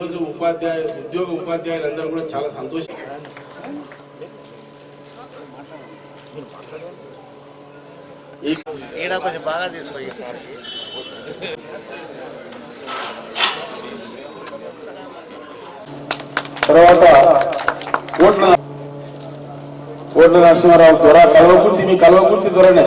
ఈరోజు ఉపాధ్యాయ ఉద్యోగ ఉపాధ్యాయులందరూ కూడా చాలా సంతోషం ఈడ కొంచెం బాగా తీసుకో ఈసారి తర్వాత కోట్ల కోట్ల నరసింహారావు దొర కల్వకుర్తి మీ Kalwakurthy దొరనే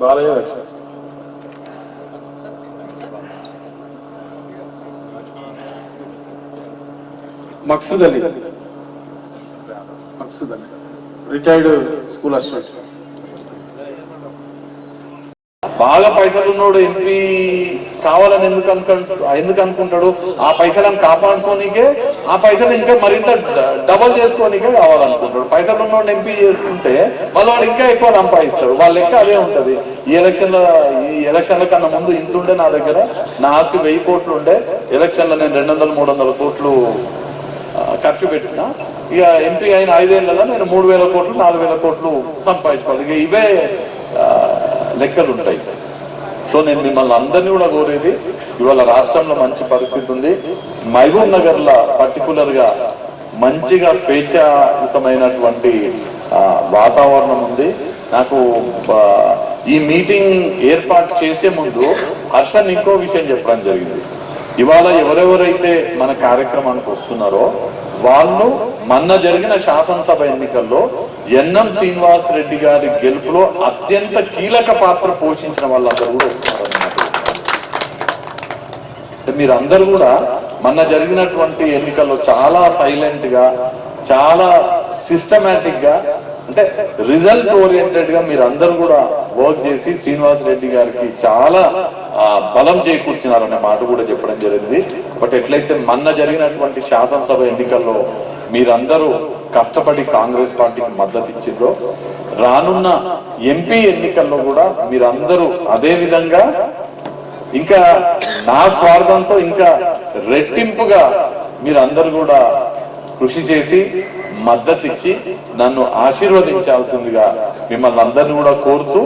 Balayya Laxman Maqsood Ali. Maqsood Ali. Retired school assistant. బాగా పైసలు ఉన్నాడు ఎంపీ కావాలని ఎందుకు అనుకుంటు ఎందుకు అనుకుంటాడు? ఆ పైసలను కాపాడుకోనికే ఆ పైసలు ఇంకా మరింత డబల్ చేసుకోనికే కావాలనుకుంటాడు పైసలు ఉన్నోడు ఎంపీ చేసుకుంటే మళ్ళీ వాడు ఇంకా ఎక్కువ సంపాదిస్తాడు. వాళ్ళ లెక్క అదే ఉంటుంది. ఈ ఎలక్షన్ల ఈ ఎలక్షన్ల కన్నా ముందు ఇంత ఉండే నా దగ్గర నా ఆస్తి వెయ్యి కోట్లు ఉండే ఎలక్షన్లో నేను రెండు వందల మూడు వందల కోట్లు ఖర్చు పెట్టిన ఇక ఎంపీ అయిన ఐదేళ్ళలో నేను మూడు వేల కోట్లు నాలుగు వేల కోట్లు సంపాదించుకోవాలి. ఇక ఇవే లెక్కలు ఉంటాయి. సో నేను మిమ్మల్ని అందరినీ కూడా కోరేది ఇవాళ రాష్ట్రంలో మంచి పరిస్థితి ఉంది. మహబూబ్ నగర్ లా పర్టికులర్గా మంచిగా స్వేచ్ఛాయుతమైనటువంటి వాతావరణం ఉంది. నాకు ఈ మీటింగ్ ఏర్పాటు చేసే ముందు హర్షన్ ఇంకో విషయం చెప్పడం జరిగింది. ఇవాళ ఎవరెవరైతే మన కార్యక్రమానికి వస్తున్నారో వాళ్ళు మొన్న జరిగిన శాసనసభ ఎన్నికల్లో ఎన్ఎం శ్రీనివాస్ రెడ్డి గారి గెలుపులో అత్యంత కీలక పాత్ర పోషించిన వాళ్ళందరూ కూడా వస్తున్నారు. అంటే మీరందరూ కూడా మొన్న జరిగినటువంటి ఎన్నికల్లో చాలా సైలెంట్గా చాలా సిస్టమేటిక్గా అంటే రిజల్ట్ ఓరియంటెడ్గా మీరు అందరూ కూడా వర్క్ చేసి శ్రీనివాస్ రెడ్డి గారికి చాలా బలం చేకూర్చినారనే మాట కూడా చెప్పడం జరిగింది. బట్ ఎట్లయితే మొన్న జరిగినటువంటి శాసనసభ ఎన్నికల్లో మీరందరూ కష్టపడి కాంగ్రెస్ పార్టీకి మద్దతు ఇచ్చిండ్రో రానున్న ఎంపీ ఎన్నికల్లో కూడా మీరందరూ అదే విధంగా ఇంకా నా స్వార్థంతో ఇంకా రెట్టింపుగా మీరందరూ కూడా కృషి చేసి మద్దతిచ్చి నన్ను ఆశీర్వదించాల్సిందిగా మిమ్మల్ని అందరినీ కూడా కోరుతూ